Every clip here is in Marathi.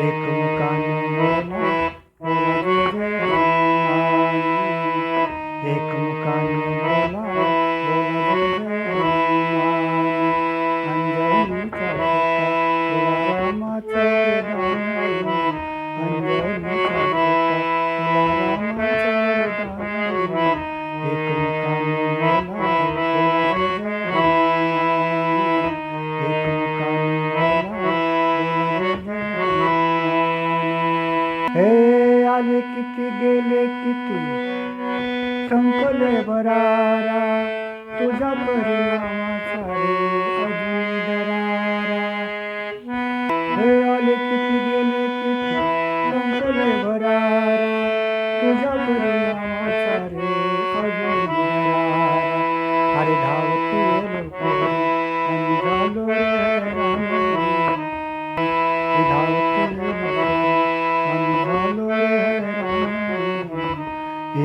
கேட்கும் हे आले किती गेले किती? संपले बरारा तुझा परिणामाचा हे आले किती गेले किती? संपले बरारा तुझा परिणाम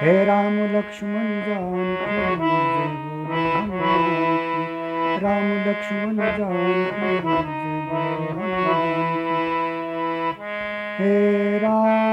हे राम लक्ष्मण जान राम लक्ष्मण जान हे राम